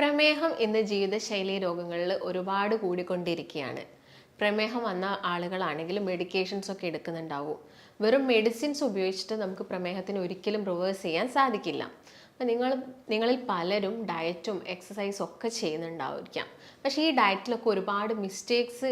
പ്രമേഹം ഇന്ന് ജീവിതശൈലി രോഗങ്ങളിൽ ഒരുപാട് കൂടിക്കൊണ്ടിരിക്കുകയാണ്. പ്രമേഹം വന്ന ആളുകളാണെങ്കിലും മെഡിക്കേഷൻസ് ഒക്കെ എടുക്കുന്നുണ്ടാവും. വെറും മെഡിസിൻസ് ഉപയോഗിച്ചിട്ട് നമുക്ക് പ്രമേഹത്തിന് ഒരിക്കലും റിവേഴ്സ് ചെയ്യാൻ സാധിക്കില്ല. അപ്പം നിങ്ങൾ നിങ്ങളിൽ പലരും ഡയറ്റും എക്സസൈസും ഒക്കെ ചെയ്യുന്നുണ്ടായിരിക്കാം. പക്ഷേ ഈ ഡയറ്റിലൊക്കെ ഒരുപാട് മിസ്റ്റേക്സ്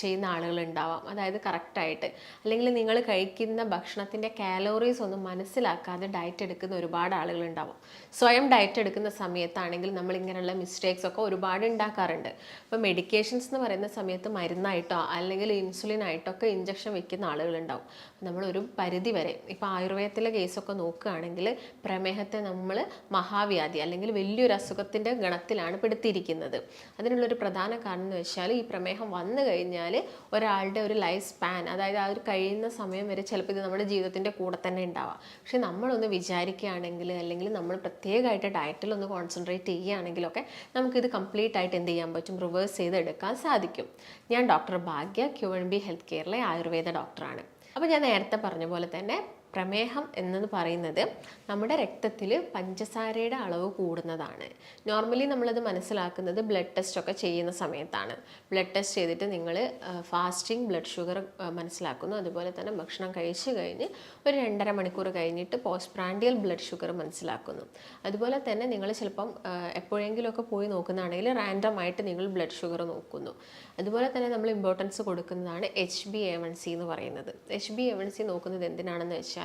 ചെയ്യുന്ന ആളുകൾ ഉണ്ടാവാം അതായത് കറക്റ്റായിട്ട്. അല്ലെങ്കിൽ നിങ്ങൾ കഴിക്കുന്ന ഭക്ഷണത്തിന്റെ കാലോറീസ് ഒന്നും മനസ്സിലാക്കാതെ ഡയറ്റ് എടുക്കുന്ന ഒരുപാട് ആളുകൾ ഉണ്ടാവും സ്വയം ഡയറ്റ് എടുക്കുന്ന സമയത്താണെങ്കിൽ നമ്മൾ ഇങ്ങനെയുള്ള മിസ്റ്റേക്സ് ഒക്കെ ഒരുപാട് ഉണ്ടാക്കാറുണ്ട്. അപ്പോൾ മെഡിക്കേഷൻസ് എന്ന് പറയുന്ന സമയത്ത് മരുന്നായിട്ടോ അല്ലെങ്കിൽ ഇൻസുലിൻ ആയിട്ടോ ഒക്കെ ഇഞ്ചക്ഷൻ വെക്കുന്ന ആളുകളുണ്ടാവും. നമ്മൾ ഒരു പരിധി വരെ ഇപ്പോൾ ആയുർവേദത്തിലെ കേസൊക്കെ നോക്കുകയാണെങ്കിൽ പ്രമേഹത്തെ നമ്മൾ മഹാവ്യാധി അല്ലെങ്കിൽ വലിയൊരു അസുഖത്തിന്റെ ഗണത്തിലാണ് പെടുത്തിയിരിക്കുന്നത്. അതിനുള്ളൊരു പ്രധാന കാരണം എന്ന് വെച്ചാൽ ഈ പ്രമേഹം വന്നു കഴിഞ്ഞാൽ ഒരാളുടെ ഒരു ലൈഫ് സ്പാൻ അതായത് ആ ഒരു കഴിയുന്ന സമയം വരെ ചിലപ്പോൾ ഇത് നമ്മുടെ ജീവിതത്തിന്റെ കൂടെ തന്നെ ഉണ്ടാവാം. പക്ഷെ നമ്മളൊന്ന് വിചാരിക്കുകയാണെങ്കിൽ അല്ലെങ്കിൽ നമ്മൾ പ്രത്യേകമായിട്ട് ഡയറ്റിൽ ഒന്ന് കോൺസെൻട്രേറ്റ് ചെയ്യുകയാണെങ്കിലൊക്കെ നമുക്കിത് കംപ്ലീറ്റ് ആയിട്ട് എന്ത് ചെയ്യാൻ പറ്റും? റിവേഴ്സ് ചെയ്തെടുക്കാൻ സാധിക്കും. ഞാൻ doctor Bhagya Q N B health കെയറിലെ Ayurveda ഡോക്ടറാണ് അപ്പോൾ ഞാൻ നേരത്തെ പറഞ്ഞ പോലെ തന്നെ പ്രമേഹം എന്നത് പറയുന്നത് നമ്മുടെ രക്തത്തിൽ പഞ്ചസാരയുടെ അളവ് കൂടുന്നതാണ്. നോർമലി നമ്മളത് മനസ്സിലാക്കുന്നത് ബ്ലഡ് ടെസ്റ്റ് ഒക്കെ ചെയ്യുന്ന സമയത്താണ്. ബ്ലഡ് ടെസ്റ്റ് ചെയ്തിട്ട് നിങ്ങൾ ഫാസ്റ്റിംഗ് ബ്ലഡ് ഷുഗർ മനസ്സിലാക്കുന്നു. അതുപോലെ തന്നെ ഭക്ഷണം കഴിച്ചു കഴിഞ്ഞ് ഒരു രണ്ടര മണിക്കൂർ കഴിഞ്ഞിട്ട് പോസ്റ്റ് പ്രാൻഡിയൽ ബ്ലഡ് ഷുഗർ മനസ്സിലാക്കുന്നു. അതുപോലെ തന്നെ നിങ്ങൾ ചിലപ്പം എപ്പോഴെങ്കിലുമൊക്കെ പോയി നോക്കുന്നതാണെങ്കിൽ റാൻഡം ആയിട്ട് നിങ്ങൾ ബ്ലഡ് ഷുഗർ നോക്കുന്നു. അതുപോലെ തന്നെ നമ്മൾ ഇമ്പോർട്ടൻസ് കൊടുക്കുന്നതാണ് H B A one C എന്ന് പറയുന്നത്. H B A one C നോക്കുന്നത് എന്തിനാണെന്ന് വെച്ചാൽ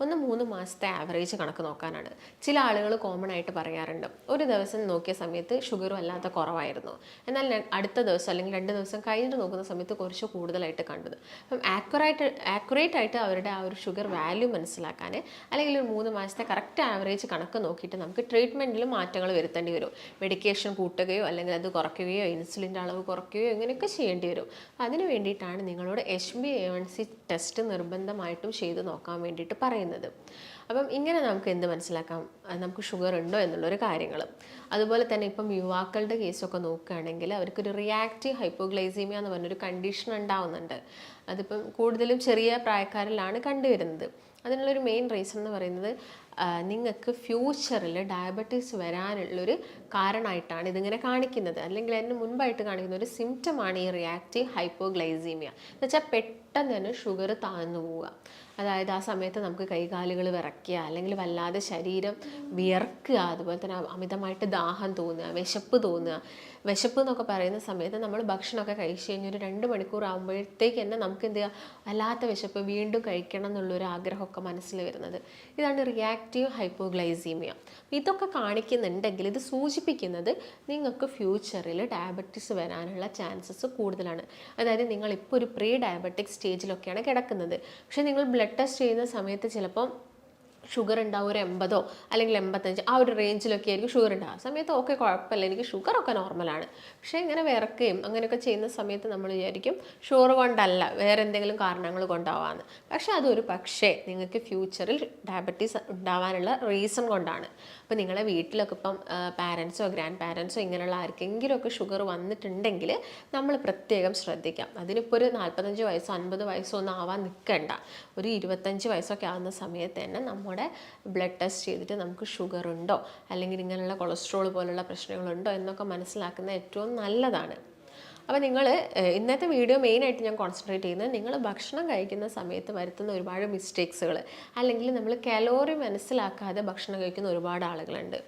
ഒന്ന് മൂന്ന് മാസത്തെ ആവറേജ് കണക്ക് നോക്കാനാണ്. ചില ആളുകൾ കോമൺ ആയിട്ട് പറയാറുണ്ട്. ഒരു ദിവസം നോക്കിയ സമയത്ത് ഷുഗറും അല്ലാത്ത കുറവായിരുന്നു. എന്നാൽ അടുത്ത ദിവസം അല്ലെങ്കിൽ രണ്ട് ദിവസം കഴിഞ്ഞിട്ട് നോക്കുന്ന സമയത്ത് കുറച്ച് കൂടുതലായിട്ട് കണ്ടത്. അപ്പം ആക്യുറേറ്റ് ആക്യുറേറ്റ് ആയിട്ട് അവരുടെ ആ ഒരു ഷുഗർ വാല്യൂ മനസ്സിലാക്കാൻ അല്ലെങ്കിൽ ഒരു മൂന്ന് മാസത്തെ കറക്റ്റ് ആവറേജ് കണക്ക് നോക്കിയിട്ട് നമുക്ക് ട്രീറ്റ്മെന്റിൽ മാറ്റങ്ങൾ വരുത്തേണ്ടി വരും. മെഡിക്കേഷൻ കൂട്ടുകയോ അല്ലെങ്കിൽ അത് കുറയ്ക്കുകയോ ഇൻസുലിന്റെ അളവ് കുറയ്ക്കുകയോ ഇങ്ങനെയൊക്കെ ചെയ്യേണ്ടി വരും. അതിന് വേണ്ടിയിട്ടാണ് നിങ്ങളോട് H B A one C test നിർബന്ധമായിട്ടും ചെയ്ത് നോക്കാൻ വേണ്ടിയിട്ട് പറയുന്നത്. അപ്പം ഇങ്ങനെ നമുക്ക് എന്ത് മനസ്സിലാക്കാം? നമുക്ക് ഷുഗർ ഉണ്ടോ എന്നുള്ളൊരു കാര്യങ്ങൾ അതുപോലെ തന്നെ ഇപ്പം യുവാക്കളുടെ കേസൊക്കെ നോക്കുകയാണെങ്കിൽ അവർക്കൊരു റിയാക്റ്റീവ് ഹൈപ്പോഗ്ലൈസീമിയ എന്ന് പറഞ്ഞൊരു കണ്ടീഷൻ ഉണ്ടാവുന്നുണ്ട്. അതിപ്പം കൂടുതലും ചെറിയ പ്രായക്കാരിലാണ് കണ്ടുവരുന്നത്. അതിനുള്ളൊരു മെയിൻ റീസൺ എന്ന് പറയുന്നത് നിങ്ങൾക്ക് ഫ്യൂച്ചറിൽ ഡയബറ്റീസ് വരാനുള്ളൊരു കാരണമായിട്ടാണ് ഇതിങ്ങനെ കാണിക്കുന്നത്. അല്ലെങ്കിൽ അതിന് മുൻപായിട്ട് കാണിക്കുന്ന ഒരു സിംറ്റമാണ് ഈ റിയാക്റ്റീവ് ഹൈപ്പോഗ്ലൈസീമിയ എന്ന് വെച്ചാൽ പെട്ടെന്ന് തന്നെ ഷുഗർ താഴ്ന്നു പോവുക. അതായത് ആ സമയത്ത് നമുക്ക് കൈകാലുകൾ വിറയ്ക്കുക അല്ലെങ്കിൽ വല്ലാതെ ശരീരം വിയർക്കുക അതുപോലെ തന്നെ അമിതമായിട്ട് ദാഹം തോന്നുക വിശപ്പ് തോന്നുക. വിശപ്പ് എന്നൊക്കെ പറയുന്ന സമയത്ത് നമ്മൾ ഭക്ഷണമൊക്കെ കഴിച്ച് കഴിഞ്ഞ് ഒരു രണ്ട് മണിക്കൂർ ആകുമ്പോഴത്തേക്ക് തന്നെ നമുക്ക് എന്ത് ചെയ്യുക? വല്ലാത്ത വിശപ്പ് വീണ്ടും കഴിക്കണം എന്നുള്ളൊരു ആഗ്രഹമൊക്കെ മനസ്സിൽ വരുന്നത്. ഇതാണ് റിയാക്റ്റീവ് ഹൈപ്പോഗ്ലൈസീമിയ ഇതൊക്കെ കാണിക്കുന്നുണ്ടെങ്കിൽ ഇത് സൂചിപ്പിക്കുന്നത് നിങ്ങൾക്ക് ഫ്യൂച്ചറിൽ ഡയബറ്റീസ് വരാനുള്ള ചാൻസസ് കൂടുതലാണ്. അതായത് നിങ്ങൾ ഇപ്പോൾ ഒരു പ്രീ ഡയബറ്റിക് സ്റ്റേജിലൊക്കെയാണ് കിടക്കുന്നത്. പക്ഷേ നിങ്ങൾ ബ്ലഡ് ടെസ്റ്റ് ചെയ്യുന്ന സമയത്ത് ചിലപ്പം ഷുഗർ ഉണ്ടാവും ഒരു എൺപതോ അല്ലെങ്കിൽ എൺപത്തഞ്ച് ആ ഒരു റേഞ്ചിലൊക്കെ ആയിരിക്കും ഷുഗർ ഉണ്ടാവുക. ആ സമയത്ത് ഓക്കെ കുഴപ്പമില്ല. എനിക്ക് ഷുഗറൊക്കെ നോർമലാണ് പക്ഷേ ഇങ്ങനെ വിറക്കുകയും അങ്ങനെയൊക്കെ ചെയ്യുന്ന സമയത്ത് നമ്മൾ വിചാരിക്കും ഷുഗർ കൊണ്ടല്ല വേറെ എന്തെങ്കിലും കാരണങ്ങൾ കൊണ്ടാവാമെന്ന് പക്ഷേ അതൊരു പക്ഷേ നിങ്ങൾക്ക് ഫ്യൂച്ചറിൽ ഡയബറ്റീസ് ഉണ്ടാവാനുള്ള റീസൺ കൊണ്ടാണ്. അപ്പോൾ നിങ്ങളെ വീട്ടിലൊക്കെ ഇപ്പം പാരൻസോ ഗ്രാൻഡ് പാരൻസോ ഇങ്ങനെയുള്ള ആർക്കെങ്കിലുമൊക്കെ ഷുഗർ വന്നിട്ടുണ്ടെങ്കിൽ നമ്മൾ പ്രത്യേകം ശ്രദ്ധിക്കാം. അതിനിപ്പോൾ ഒരു നാൽപ്പത്തഞ്ച് വയസ്സോ അൻപത് വയസ്സോ ഒന്നും ആവാൻ നിൽക്കണ്ട ഒരു ഇരുപത്തഞ്ച് വയസ്സൊക്കെ ആവുന്ന സമയത്ത് തന്നെ നമ്മുടെ ബ്ലഡ് ടെസ്റ്റ് ചെയ്തിട്ട് നമുക്ക് ഷുഗർ ഉണ്ടോ? അല്ലെങ്കിൽ ഇങ്ങനെയുള്ള കൊളസ്ട്രോൾ പോലുള്ള പ്രശ്നങ്ങളുണ്ടോ എന്നൊക്കെ മനസ്സിലാക്കുന്ന ഏറ്റവും നല്ലതാണ്. അപ്പോൾ നിങ്ങൾ ഇന്നത്തെ വീഡിയോ മെയിനായിട്ട് ഞാൻ കോൺസെൻട്രേറ്റ് ചെയ്യുന്നത് നിങ്ങൾ ഭക്ഷണം കഴിക്കുന്ന സമയത്ത് വരുത്തുന്ന ഒരുപാട് മിസ്റ്റേക്സുകൾ അല്ലെങ്കിൽ നമ്മൾ കലോറി മനസ്സിലാക്കാതെ ഭക്ഷണം കഴിക്കുന്ന ഒരുപാട് ആളുകളുണ്ട്.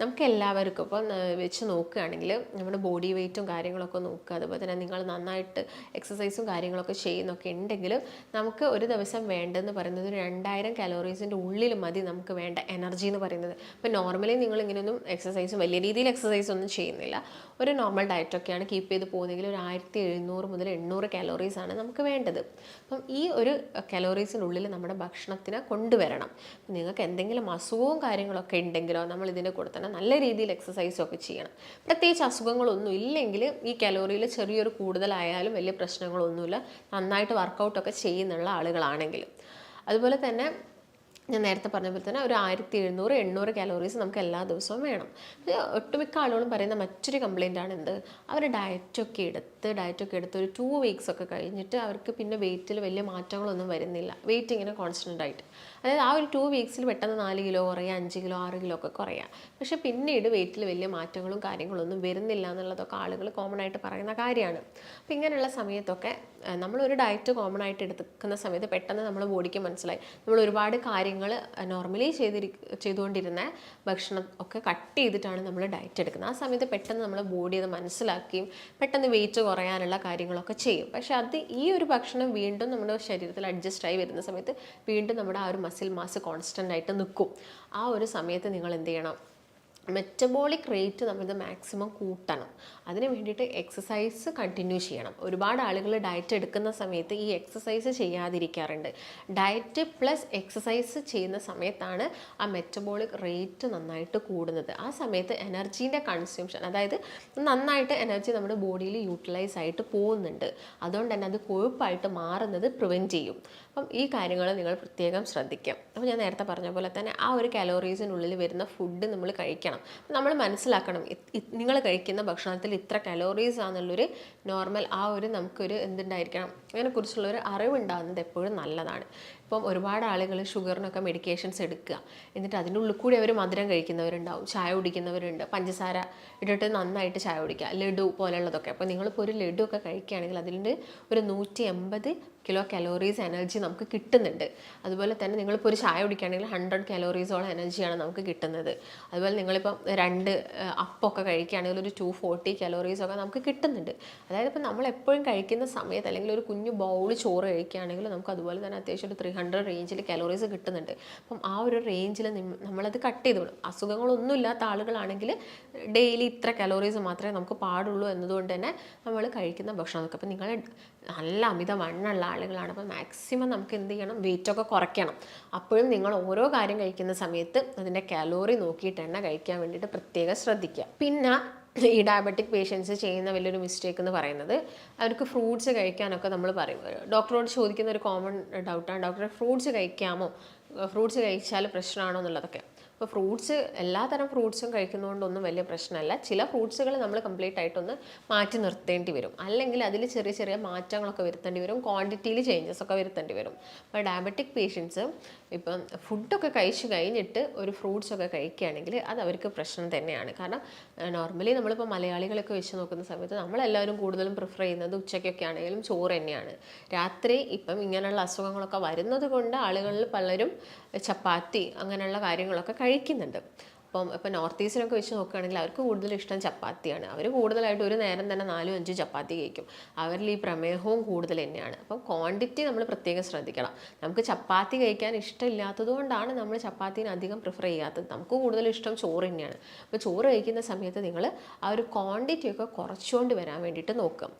നമുക്ക് എല്ലാവർക്കും ഇപ്പം വെച്ച് നോക്കുകയാണെങ്കിൽ നമ്മുടെ ബോഡി വെയ്റ്റും കാര്യങ്ങളൊക്കെ നോക്കുക. അതുപോലെ തന്നെ നിങ്ങൾ നന്നായിട്ട് എക്സസൈസും കാര്യങ്ങളൊക്കെ ചെയ്യുന്നൊക്കെ ഉണ്ടെങ്കിലും നമുക്ക് ഒരു ദിവസം വേണ്ടതെന്ന് പറയുന്നത് ഒരു രണ്ടായിരം കലോറീസിന്റെ ഉള്ളിൽ മതി നമുക്ക് വേണ്ട എനർജി എന്ന് പറയുന്നത്. ഇപ്പം നോർമലി നിങ്ങൾ ഇങ്ങനെയൊന്നും എക്സസൈസും വലിയ രീതിയിൽ എക്സസൈസ് ഒന്നും ചെയ്യുന്നില്ല. ഒരു നോർമൽ ഡയറ്റൊക്കെയാണ് കീപ്പ് ചെയ്ത് പോകുന്നതെങ്കിൽ ഒരു ആയിരത്തി എഴുന്നൂറ് മുതൽ എണ്ണൂറ് ആണ് നമുക്ക് വേണ്ടത്. അപ്പം ഈ ഒരു കലോറീസിനുള്ളിൽ നമ്മുടെ ഭക്ഷണത്തിന് കൊണ്ടുവരണം. നിങ്ങൾക്ക് എന്തെങ്കിലും അസുഖവും കാര്യങ്ങളൊക്കെ ഉണ്ടെങ്കിലോ നമ്മൾ ഇതിന്റെ കൂടെ തന്നെ നല്ല രീതിയിൽ എക്സസൈസും ഒക്കെ ചെയ്യണം. പ്രത്യേകിച്ച് അസുഖങ്ങളൊന്നും ഇല്ലെങ്കിൽ ഈ കലോറിയിൽ ചെറിയൊരു കൂടുതലായാലും വലിയ പ്രശ്നങ്ങളൊന്നുമില്ല. നന്നായിട്ട് വർക്കൗട്ടൊക്കെ ചെയ്യുന്നുള്ള ആളുകളാണെങ്കിൽ അതുപോലെ തന്നെ ഞാൻ നേരത്തെ പറഞ്ഞ പോലെ തന്നെ ഒരു ആയിരത്തി എഴുന്നൂറ് എണ്ണൂറ് കാലോറീസ് നമുക്ക് എല്ലാ ദിവസവും വേണം. ഒട്ടുമിക്ക ആളുകളും പറയുന്ന മറ്റൊരു കംപ്ലൈന്റ് ആണ് എന്ത്? അവർ ഡയറ്റൊക്കെ എടുത്ത് ഡയറ്റൊക്കെ എടുത്ത് ഒരു ടു വീക്സ് ഒക്കെ കഴിഞ്ഞിട്ട് അവർക്ക് പിന്നെ വെയിറ്റിൽ വലിയ മാറ്റങ്ങളൊന്നും വരുന്നില്ല. വെയിറ്റ് ഇങ്ങനെ കോൺസ്റ്റന്റ് ആയിട്ട്. അതായത് ആ ഒരു ടു വീക്സിൽ പെട്ടെന്ന് നാല് കിലോ കുറയുക അഞ്ച് കിലോ ആറ് കിലോ ഒക്കെ കുറയുക പക്ഷേ പിന്നീട് വെയിറ്റിൽ വലിയ മാറ്റങ്ങളും കാര്യങ്ങളൊന്നും വരുന്നില്ല എന്നുള്ളതൊക്കെ ആളുകൾ കോമൺ ആയിട്ട് പറയുന്ന കാര്യമാണ്. അപ്പോൾ ഇങ്ങനെയുള്ള സമയത്തൊക്കെ നമ്മളൊരു ഡയറ്റ് കോമൺ ആയിട്ട് എടുക്കുന്ന സമയത്ത് പെട്ടെന്ന് നമ്മൾ ബോഡിക്ക് മനസ്സിലായി. നമ്മൾ ഒരുപാട് കാര്യങ്ങൾ നോർമലി ചെയ്തിരി ചെയ്തുകൊണ്ടിരുന്ന ഭക്ഷണം ഒക്കെ കട്ട് ചെയ്തിട്ടാണ് നമ്മൾ ഡയറ്റ് എടുക്കുന്നത്. ആ സമയത്ത് പെട്ടെന്ന് നമ്മൾ ബോഡി അത് മനസ്സിലാക്കുകയും പെട്ടെന്ന് വെയിറ്റ് കുറയാനുള്ള കാര്യങ്ങളൊക്കെ ചെയ്യും. പക്ഷേ അത് ഈ ഒരു ഭക്ഷണം വീണ്ടും നമ്മുടെ ശരീരത്തിൽ അഡ്ജസ്റ്റ് ആയി വരുന്ന സമയത്ത് വീണ്ടും നമ്മുടെ ആ ഒരു മസിൽ മാസ് കോൺസ്റ്റന്റ് ആയിട്ട് നിൽക്കും. ആ ഒരു സമയത്ത് നിങ്ങൾ എന്ത് ചെയ്യണം? മെറ്റബോളിക് റേറ്റ് നമ്മൾ മാക്സിമം കൂട്ടണം. അതിന് വേണ്ടിയിട്ട് എക്സസൈസ് കണ്ടിന്യൂ ചെയ്യണം. ഒരുപാട് ആളുകൾ ഡയറ്റ് എടുക്കുന്ന സമയത്ത് ഈ എക്സസൈസ് ചെയ്യാതിരിക്കാറുണ്ട്. ഡയറ്റ് പ്ലസ് എക്സസൈസ് ചെയ്യുന്ന സമയത്താണ് ആ മെറ്റബോളിക് റേറ്റ് നന്നായിട്ട് കൂടുന്നത്. ആ സമയത്ത് എനർജീന്റെ കൺസ്യൂംഷൻ അതായത് നന്നായിട്ട് എനർജി നമ്മുടെ ബോഡിയിൽ യൂട്ടിലൈസ് ആയിട്ട് പോകുന്നുണ്ട്. അതുകൊണ്ട് തന്നെ അത് കൊഴുപ്പായിട്ട് മാറുന്നത് പ്രിവെന്റ് ചെയ്യും. അപ്പം ഈ കാര്യങ്ങൾ നിങ്ങൾ പ്രത്യേകം ശ്രദ്ധിക്കാം. അപ്പോൾ ഞാൻ നേരത്തെ പറഞ്ഞ പോലെ തന്നെ ആ ഒരു കാലോറീസിനുള്ളിൽ വരുന്ന ഫുഡ് നമ്മൾ കഴിക്കണം. നമ്മൾ മനസ്സിലാക്കണം നിങ്ങൾ കഴിക്കുന്ന ഭക്ഷണത്തിൽ ഇത്ര കലോറീസ് ആണെന്നുള്ളൊരു നോർമൽ ആ ഒരു നമുക്കൊരു എന്തുണ്ടായിരിക്കണം? അതിനെക്കുറിച്ചുള്ളൊരു അറിവുണ്ടാകുന്നത് എപ്പോഴും നല്ലതാണ്. ഇപ്പം ഒരുപാട് ആളുകൾ ഷുഗറിനൊക്കെ മെഡിക്കേഷൻസ് എടുക്കുക. എന്നിട്ട് അതിന്റെ ഉള്ളിൽ കൂടി അവർ മധുരം കഴിക്കുന്നവരുണ്ടാവും. ചായ കുടിക്കുന്നവരുണ്ട്. പഞ്ചസാര ഇട്ടിട്ട് നന്നായിട്ട് ചായ കുടിക്കുക. ലഡു പോലെയുള്ളതൊക്കെ. അപ്പോൾ നിങ്ങളിപ്പോൾ ഒരു ലഡു ഒക്കെ കഴിക്കുകയാണെങ്കിൽ അതിന്റെ ഒരു നൂറ്റി എൺപത് കിലോ കലോറീസ് എനർജി നമുക്ക് കിട്ടുന്നുണ്ട്. അതുപോലെ തന്നെ നിങ്ങളിപ്പോൾ ഒരു ചായ കുടിക്കുകയാണെങ്കിൽ ഹൺഡ്രഡ് കലോറീസോളം എനർജിയാണ് നമുക്ക് കിട്ടുന്നത്. അതുപോലെ നിങ്ങളിപ്പം രണ്ട് അപ്പൊക്കെ കഴിക്കുകയാണെങ്കിൽ ഒരു ടു ഫോർട്ടി കലോറീസൊക്കെ നമുക്ക് കിട്ടുന്നുണ്ട്. അതായത് ഇപ്പം നമ്മൾ എപ്പോഴും കഴിക്കുന്ന സമയത്ത് അല്ലെങ്കിൽ ഒരു കുഞ്ഞു ബൗൾ ചോറ് കഴിക്കുകയാണെങ്കിൽ നമുക്ക് അതുപോലെ തന്നെ അത്യാവശ്യം ഒരു ത്രീ ഹൺഡ്രഡ് റേഞ്ചിൽ കലോറീസ് കിട്ടുന്നുണ്ട്. അപ്പം ആ ഒരു റേഞ്ചിൽ നമ്മളത് കട്ട് ചെയ്ത് വിടും. അസുഖങ്ങളൊന്നും ഇല്ലാത്ത ആളുകളാണെങ്കിൽ ഡെയിലി ഇത്ര കലോറീസ് മാത്രമേ നമുക്ക് പാടുള്ളൂ എന്നതുകൊണ്ട് തന്നെ നമ്മൾ കഴിക്കുന്ന ഭക്ഷണമൊക്കെ അപ്പം നിങ്ങൾ നല്ല അമിത വണ്ണുള്ള ആളുകളാണ്. അപ്പോൾ മാക്സിമം നമുക്ക് എന്ത് ചെയ്യണം? വെയിറ്റൊക്കെ കുറയ്ക്കണം. അപ്പോഴും നിങ്ങൾ ഓരോ കാര്യം കഴിക്കുന്ന സമയത്ത് അതിന്റെ കലോറി നോക്കിയിട്ട് എണ്ണ കഴിക്കാൻ വേണ്ടിയിട്ട് പ്രത്യേകം ശ്രദ്ധിക്കുക. പിന്നെ ഈ ഡയബറ്റിക് പേഷ്യൻസ് ചെയ്യുന്ന വലിയൊരു മിസ്റ്റേക്ക് എന്ന് പറയുന്നത് അവർക്ക് ഫ്രൂട്ട്സ് കഴിക്കാനൊക്കെ നമ്മൾ പറയും. ഡോക്ടറോട് ചോദിക്കുന്ന ഒരു കോമൺ ഡൗട്ടാണ് ഡോക്ടറെ ഫ്രൂട്ട്സ് കഴിക്കാമോ? ഫ്രൂട്ട്സ് കഴിച്ചാൽ പ്രശ്നമാണോ എന്നുള്ളതൊക്കെ. അപ്പോൾ ഫ്രൂട്ട്സ് എല്ലാ തരം ഫ്രൂട്ട്സും കഴിക്കുന്നതുകൊണ്ടൊന്നും വലിയ പ്രശ്നമല്ല. ചില ഫ്രൂട്ട്സുകൾ നമ്മൾ കംപ്ലീറ്റ് ആയിട്ടൊന്ന് മാറ്റി നിർത്തേണ്ടി വരും. അല്ലെങ്കിൽ അതിൽ ചെറിയ ചെറിയ മാറ്റങ്ങളൊക്കെ വരുത്തേണ്ടി വരും. ക്വാണ്ടിറ്റിയിൽ ചേഞ്ചസ് ഒക്കെ വരുത്തേണ്ടി വരും. അപ്പോൾ ഡയബറ്റിക് പേഷ്യൻസ് ഇപ്പം ഫുഡൊക്കെ കഴിച്ചു കഴിഞ്ഞിട്ട് ഒരു ഫ്രൂട്ട്സ് ഒക്കെ കഴിക്കുകയാണെങ്കിൽ അത് അവർക്ക് പ്രശ്നം തന്നെയാണ്. കാരണം നോർമലി നമ്മളിപ്പോൾ മലയാളികളൊക്കെ വെച്ച് നോക്കുന്ന സമയത്ത് നമ്മളെല്ലാവരും കൂടുതലും പ്രിഫർ ചെയ്യുന്നത് ഉച്ചയ്ക്കൊക്കെ ആണെങ്കിലും ചോറ് തന്നെയാണ്. രാത്രി ഇപ്പം ഇങ്ങനെയുള്ള അസുഖങ്ങളൊക്കെ വരുന്നത് കൊണ്ട് ആളുകളിൽ പലരും ചപ്പാത്തി അങ്ങനെയുള്ള കാര്യങ്ങളൊക്കെ കഴിക്കുന്നുണ്ട്. അപ്പം ഇപ്പം നോർത്ത് ഈസ്റ്റിനൊക്കെ വെച്ച് നോക്കുകയാണെങ്കിൽ അവർക്ക് കൂടുതൽ ഇഷ്ടം ചപ്പാത്തിയാണ്. അവർ കൂടുതലായിട്ട് ഒരു നേരം തന്നെ നാലും അഞ്ചും ചപ്പാത്തി കഴിക്കും. അവരിൽ ഈ പ്രമേഹവും കൂടുതൽ തന്നെയാണ്. അപ്പം ക്വാണ്ടിറ്റി നമ്മൾ പ്രത്യേകം ശ്രദ്ധിക്കണം. നമുക്ക് ചപ്പാത്തി കഴിക്കാൻ ഇഷ്ടമില്ലാത്തതുകൊണ്ടാണ് നമ്മൾ ചപ്പാത്തിനെ അധികം പ്രിഫർ ചെയ്യാത്തത്. നമുക്ക് കൂടുതൽ ഇഷ്ടം ചോറ് തന്നെയാണ്. അപ്പോൾ ചോറ് കഴിക്കുന്ന സമയത്ത് നിങ്ങൾ ആ ഒരു ക്വാണ്ടിറ്റിയൊക്കെ കുറച്ചുകൊണ്ട് വരാൻ വേണ്ടിയിട്ട് നോക്കും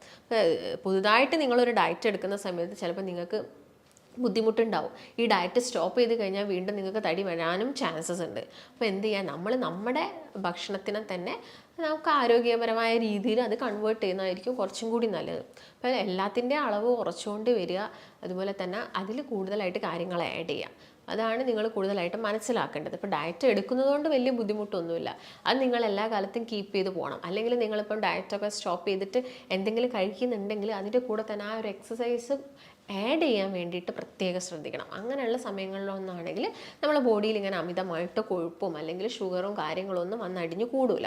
പുതുതായിട്ട് നിങ്ങളൊരു ഡയറ്റ് എടുക്കുന്ന സമയത്ത് ചിലപ്പോൾ നിങ്ങൾക്ക് ബുദ്ധിമുട്ടുണ്ടാവും. ഈ ഡയറ്റ് സ്റ്റോപ്പ് ചെയ്ത് കഴിഞ്ഞാൽ വീണ്ടും നിങ്ങൾക്ക് തടി വരാനും ചാൻസസ് ഉണ്ട്. അപ്പോൾ എന്ത് ചെയ്യാം? നമ്മൾ നമ്മുടെ ഭക്ഷണത്തിനെ തന്നെ നമുക്ക് ആരോഗ്യപരമായ രീതിയിൽ അത് കൺവേർട്ട് ചെയ്യുന്നതായിരിക്കും കുറച്ചും കൂടി നല്ലത്. അപ്പോൾ എല്ലാത്തിന്റെ അളവ് കുറച്ചുകൊണ്ട് വരിക. അതുപോലെ തന്നെ അതിൽ കൂടുതലായിട്ട് കാര്യങ്ങൾ ആഡ് ചെയ്യുക. അതാണ് നിങ്ങൾ കൂടുതലായിട്ട് മനസ്സിലാക്കേണ്ടത്. ഇപ്പോൾ ഡയറ്റ് എടുക്കുന്നതുകൊണ്ട് വലിയ ബുദ്ധിമുട്ടൊന്നുമില്ല. അത് നിങ്ങൾ എല്ലാ കാലത്തും കീപ്പ് ചെയ്ത് പോകണം. അല്ലെങ്കിൽ നിങ്ങളിപ്പം ഡയറ്റൊക്കെ സ്റ്റോപ്പ് ചെയ്തിട്ട് എന്തെങ്കിലും കഴിക്കുന്നുണ്ടെങ്കിൽ അതിന്റെ കൂടെ തന്നെ ആ ഒരു എക്സസൈസ് ആഡ് ചെയ്യാൻ വേണ്ടിയിട്ട് പ്രത്യേകം ശ്രദ്ധിക്കണം. അങ്ങനെയുള്ള സമയങ്ങളിലൊന്നാണെങ്കിൽ നമ്മുടെ ബോഡിയിൽ ഇങ്ങനെ അമിതമായിട്ട് കൊഴുപ്പും അല്ലെങ്കിൽ ഷുഗറും കാര്യങ്ങളൊന്നും വന്നടിഞ്ഞു കൂടില്ല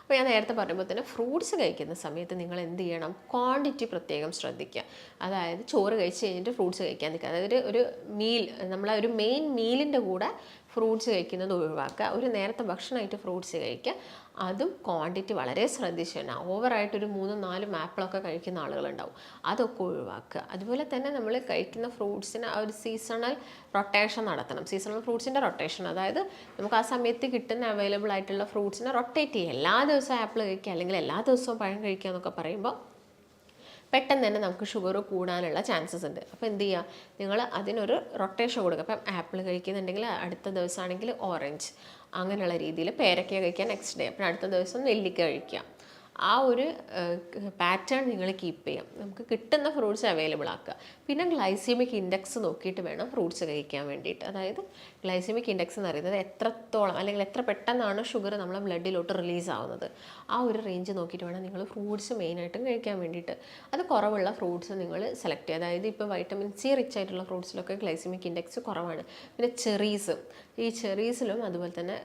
അപ്പോൾ ഞാൻ നേരത്തെ പറയുമ്പോൾ തന്നെ ഫ്രൂട്ട്സ് കഴിക്കുന്ന സമയത്ത് നിങ്ങൾ എന്ത് ചെയ്യണം? ക്വാണ്ടിറ്റി പ്രത്യേകം ശ്രദ്ധിക്കുക. അതായത് ചോറ് കഴിച്ച് കഴിഞ്ഞിട്ട് ഫ്രൂട്ട്സ് കഴിക്കാൻ നിൽക്കുക. അതായത് ഒരു മീൽ നമ്മളെ ഒരു മെയിൻ മീലിന്റെ കൂടെ ഫ്രൂട്ട്സ് കഴിക്കുന്നത് ഒഴിവാക്കുക. ഒരു നേരത്തെ ഭക്ഷണമായിട്ട് ഫ്രൂട്ട്സ് കഴിക്കുക. അതും ക്വാണ്ടിറ്റി വളരെ ശ്രദ്ധിച്ച് തന്നെ ഓവറായിട്ടൊരു മൂന്നും നാലും ആപ്പിളൊക്കെ കഴിക്കുന്ന ആളുകളുണ്ടാവും. അതൊക്കെ ഒഴിവാക്കുക. അതുപോലെ തന്നെ നമ്മൾ കഴിക്കുന്ന ഫ്രൂട്ട്സിന് ആ ഒരു സീസണൽ റൊട്ടേഷൻ നടത്തണം. സീസണൽ ഫ്രൂട്ട്സിന്റെ റൊട്ടേഷൻ അതായത് നമുക്ക് ആ സമയത്ത് കിട്ടുന്ന അവൈലബിൾ ആയിട്ടുള്ള ഫ്രൂട്ട്സിനെ റൊട്ടേറ്റ് ചെയ്യുക. എല്ലാ ദിവസവും ആപ്പിൾ കഴിക്കുക അല്ലെങ്കിൽ എല്ലാ ദിവസവും പഴം കഴിക്കുക എന്നൊക്കെ പറയുമ്പോൾ പെട്ടെന്ന് തന്നെ നമുക്ക് ഷുഗർ കൂടാനുള്ള ചാൻസസ് ഉണ്ട്. അപ്പോൾ എന്ത് ചെയ്യുക നിങ്ങൾ അതിനൊരു റൊട്ടേഷൻ കൊടുക്കുക. അപ്പം ആപ്പിൾ കഴിക്കുന്നുണ്ടെങ്കിൽ അടുത്ത ദിവസമാണെങ്കിൽ ഓറഞ്ച് അങ്ങനെയുള്ള രീതിയിൽ പേരക്ക കഴിക്കുക നെക്സ്റ്റ് ഡേ അപ്പം അടുത്ത ദിവസം നെല്ലിക്ക കഴിക്കുക. ആ ഒരു പാറ്റേൺ നിങ്ങൾ കീപ്പ് ചെയ്യാം. നമുക്ക് കിട്ടുന്ന ഫ്രൂട്ട്സ് അവൈലബിൾ ആക്കുക. പിന്നെ ഗ്ലൈസീമിക് ഇൻഡെക്സ് നോക്കിയിട്ട് വേണം ഫ്രൂട്ട്സ് കഴിക്കാൻ വേണ്ടിയിട്ട്. അതായത് ഗ്ലൈസീമിക് ഇൻഡെക്സ് എന്ന് പറയുന്നത് എത്രത്തോളം അല്ലെങ്കിൽ എത്ര പെട്ടെന്നാണ് ഷുഗർ നമ്മളെ ബ്ലഡിലോട്ട് റിലീസ് ആവുന്നത്. ആ ഒരു റേഞ്ച് നോക്കിയിട്ട് വേണം നിങ്ങൾ ഫ്രൂട്ട്സ് മെയിനായിട്ടും കഴിക്കാൻ വേണ്ടിയിട്ട്. അത് കുറവുള്ള ഫ്രൂട്ട്സ് നിങ്ങൾ സെലക്ട് ചെയ്യുക. അതായത് ഇപ്പോൾ വൈറ്റമിൻ സി റിച്ച് ആയിട്ടുള്ള ഫ്രൂട്ട്സിലൊക്കെ ഗ്ലൈസിമിക് ഇൻഡെക്സ് കുറവാണ്. പിന്നെ ചെറീസ് ഈ ചെറീസിലും അതുപോലെ തന്നെ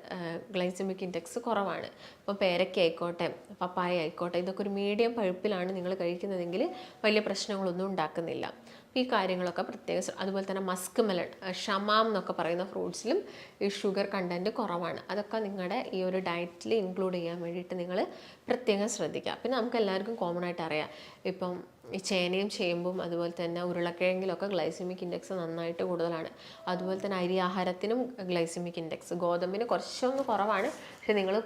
ഗ്ലൈസമിക് ഇൻഡെക്സ് കുറവാണ്. ഇപ്പോൾ പേരയ്ക്ക ആയിക്കോട്ടെ പപ്പായ ആയിക്കോട്ടെ ഇതൊക്കെ ഒരു മീഡിയം പഴുപ്പിലാണ് നിങ്ങൾ കഴിക്കുന്നതെങ്കിൽ വലിയ പ്രശ്നങ്ങളൊന്നും ഉണ്ടാക്കുന്നില്ല. ഈ കാര്യങ്ങളൊക്കെ പ്രത്യേക അതുപോലെ തന്നെ മസ്ക് മെലൺ ഷമാം എന്നൊക്കെ പറയുന്ന ഫ്രൂട്ട്സിലും ഈ ഷുഗർ കണ്ടന്റ് കുറവാണ്. അതൊക്കെ നിങ്ങളുടെ ഈ ഒരു ഡയറ്റിൽ ഇൻക്ലൂഡ് ചെയ്യാൻ വേണ്ടിയിട്ട് നിങ്ങൾ പ്രത്യേകം ശ്രദ്ധിക്കുക. പിന്നെ നമുക്ക് എല്ലാവർക്കും കോമൺ ആയിട്ട് അറിയാം ഇപ്പം ഈ ചേനയും ചേമ്പും അതുപോലെ തന്നെ ഉരുളക്കിഴങ്ങിലൊക്കെ ഗ്ലൈസിമിക് ഇൻഡെക്സ് നന്നായിട്ട് കൂടുതലാണ്. അതുപോലെ തന്നെ അരി ആഹാരത്തിനും ഗ്ലൈസിമിക് ഇൻഡെക്സ്. ഗോതമ്പിന് കുറച്ചൊന്ന് കുറവാണ്. പക്ഷെ നിങ്ങൾ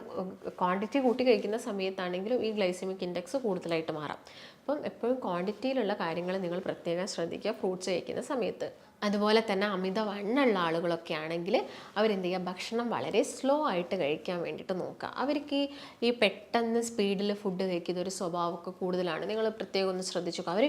ക്വാണ്ടിറ്റി കൂട്ടി കഴിക്കുന്ന സമയത്താണെങ്കിലും ഈ ഗ്ലൈസിമിക് ഇൻഡെക്സ് കൂടുതലായിട്ട് മാറാം. അപ്പം എപ്പോഴും ക്വാണ്ടിറ്റിയിലുള്ള കാര്യങ്ങൾ നിങ്ങൾ പ്രത്യേകം ശ്രദ്ധിക്കുക. ഫ്രൂട്ട്സ് കഴിക്കുന്ന സമയത്ത്. അതുപോലെ തന്നെ അമിത വണ്ണുള്ള ആളുകളൊക്കെ ആണെങ്കിൽ അവരെന്ത് ചെയ്യുക? ഭക്ഷണം വളരെ സ്ലോ ആയിട്ട് കഴിക്കാൻ വേണ്ടിയിട്ട് നോക്കുക. അവർക്ക് ഈ പെട്ടെന്ന് സ്പീഡിൽ ഫുഡ് കഴിക്കുന്ന ഒരു സ്വഭാവമൊക്കെ കൂടുതലാണ്. നിങ്ങൾ പ്രത്യേകം ഒന്ന് ശ്രദ്ധിച്ചു അവർ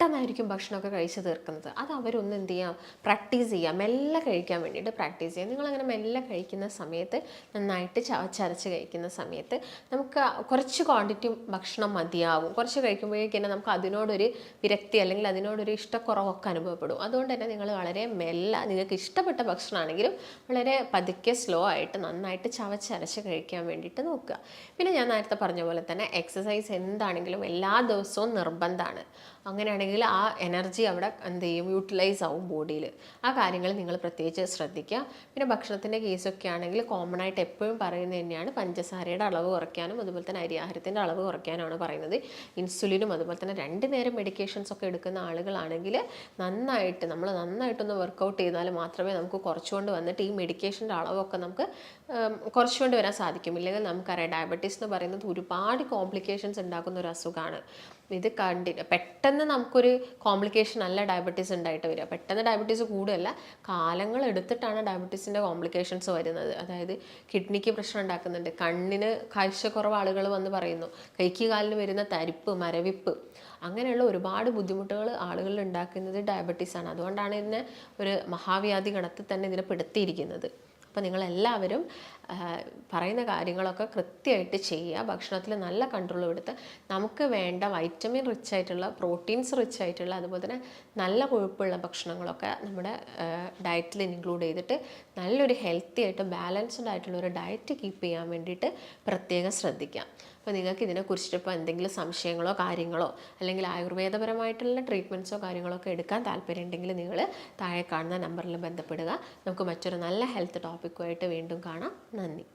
പെട്ടെന്നായിരിക്കും ഭക്ഷണമൊക്കെ കഴിച്ച് തീർക്കുന്നത്. അത് അവരൊന്ന് എന്ത് ചെയ്യാം? പ്രാക്ടീസ് ചെയ്യാം. മെല്ലെ കഴിക്കാൻ വേണ്ടിയിട്ട് പ്രാക്ടീസ് ചെയ്യുക നിങ്ങളങ്ങനെ മെല്ലെ കഴിക്കുന്ന സമയത്ത് നന്നായിട്ട് ചവച്ചരച്ച് കഴിക്കുന്ന സമയത്ത് നമുക്ക് കുറച്ച് ക്വാണ്ടിറ്റി ഭക്ഷണം മതിയാവും. കുറച്ച് കഴിക്കുമ്പോഴേക്കും തന്നെ നമുക്ക് അതിനോടൊരു വിരക്തി അല്ലെങ്കിൽ അതിനോടൊരു ഇഷ്ടക്കുറവൊക്കെ അനുഭവപ്പെടും. അതുകൊണ്ട് തന്നെ നിങ്ങൾ വളരെ മെല്ലെ നിങ്ങൾക്ക് ഇഷ്ടപ്പെട്ട ഭക്ഷണമാണെങ്കിലും വളരെ പതുക്കെ സ്ലോ ആയിട്ട് നന്നായിട്ട് ചവച്ചരച്ച് കഴിക്കാൻ വേണ്ടിയിട്ട് നോക്കുക. പിന്നെ ഞാൻ നേരത്തെ പറഞ്ഞ പോലെ തന്നെ എക്സസൈസ് എന്താണെങ്കിലും എല്ലാ ദിവസവും നിർബന്ധമാണ്. അങ്ങനെയാണെങ്കിൽ ആ എനർജി അവിടെ എന്ത് ചെയ്യും? യൂട്ടിലൈസ് ആവും ബോഡിയിൽ ആ കാര്യങ്ങൾ നിങ്ങൾ പ്രത്യേകിച്ച് ശ്രദ്ധിക്കുക. പിന്നെ ഭക്ഷണത്തിന്റെ കേസൊക്കെ ആണെങ്കിൽ കോമൺ ആയിട്ട് എപ്പോഴും പറയുന്നത് തന്നെയാണ്. പഞ്ചസാരയുടെ അളവ് കുറയ്ക്കാനും അതുപോലെ തന്നെ അരിയാഹാരത്തിന്റെ അളവ് കുറയ്ക്കാനാണ് പറയുന്നത്. ഇൻസുലിനും അതുപോലെ തന്നെ രണ്ട് നേരം മെഡിക്കേഷൻസ് ഒക്കെ എടുക്കുന്ന ആളുകളാണെങ്കിൽ നന്നായിട്ട് നമ്മൾ നന്നായിട്ടൊന്ന് വർക്കൗട്ട് ചെയ്താൽ മാത്രമേ നമുക്ക് കുറച്ചുകൊണ്ട് വന്നിട്ട് ഈ മെഡിക്കേഷന്റെ അളവൊക്കെ നമുക്ക് കുറച്ചുകൊണ്ട് വരാൻ സാധിക്കും. ഇല്ലെങ്കിൽ നമുക്കറിയാം ഡയബറ്റീസ് എന്ന് പറയുന്നത് ഒരുപാട് കോംപ്ലിക്കേഷൻസ് ഉണ്ടാക്കുന്ന ഒരു അസുഖമാണ്. ഇത് കണ്ടി പെട്ടെന്ന് നമുക്കൊരു കോംപ്ലിക്കേഷൻ അല്ല ഡയബറ്റീസ് ഉണ്ടായിട്ട് വരിക. പെട്ടെന്ന് ഡയബറ്റീസ് കൂടുകയല്ല കാലങ്ങൾ എടുത്തിട്ടാണ് ഡയബറ്റീസിന്റെ കോംപ്ലിക്കേഷൻസ് വരുന്നത്. അതായത് കിഡ്നിക്ക് പ്രശ്നം ഉണ്ടാക്കുന്നുണ്ട്. കണ്ണിന് കാഴ്ചക്കുറവ് ആളുകൾ വന്ന് പറയുന്നു. കൈക്ക് കാലിന് വരുന്ന തരിപ്പ് മരവിപ്പ് അങ്ങനെയുള്ള ഒരുപാട് ബുദ്ധിമുട്ടുകൾ ആളുകളിൽ ഉണ്ടാക്കുന്നത് ഡയബറ്റീസാണ് അതുകൊണ്ടാണ് ഇതിനെ ഒരു മഹാവ്യാധി ഗണത്തിൽ തന്നെ ഇതിനെ പെടുത്തിയിരിക്കുന്നത്. അപ്പോൾ നിങ്ങളെല്ലാവരും പറയുന്ന കാര്യങ്ങളൊക്കെ കൃത്യമായിട്ട് ചെയ്യുക ഭക്ഷണത്തിൽ നല്ല കൺട്രോൾ എടുത്ത് നമുക്ക് വേണ്ട വൈറ്റമിൻ റിച്ച് ആയിട്ടുള്ള പ്രോട്ടീൻസ് റിച്ച് ആയിട്ടുള്ള അതുപോലെ തന്നെ നല്ല കൊഴുപ്പുള്ള ഭക്ഷണങ്ങളൊക്കെ നമ്മുടെ ഡയറ്റിൽ ഇൻക്ലൂഡ് ചെയ്തിട്ട് നല്ലൊരു ഹെൽത്തി ആയിട്ട് ബാലൻസ്ഡ് ആയിട്ടുള്ള ഒരു ഡയറ്റ് കീപ്പ് ചെയ്യാൻ വേണ്ടിയിട്ട് പ്രത്യേകം ശ്രദ്ധിക്കാം. അപ്പോൾ നിങ്ങൾക്ക് ഇതിനെക്കുറിച്ചിട്ട് ഇപ്പോൾ എന്തെങ്കിലും സംശയങ്ങളോ കാര്യങ്ങളോ അല്ലെങ്കിൽ ആയുർവേദപരമായിട്ടുള്ള ട്രീറ്റ്മെന്റ്സോ കാര്യങ്ങളോ ഒക്കെ എടുക്കാൻ താല്പര്യമുണ്ടെങ്കിൽ നിങ്ങൾ താഴെ കാണുന്ന നമ്പറിൽ ബന്ധപ്പെടുക. നമുക്ക് മറ്റൊരു നല്ല ഹെൽത്ത് ടോപ്പിക്കുമായിട്ട് വീണ്ടും കാണാം. 하나님.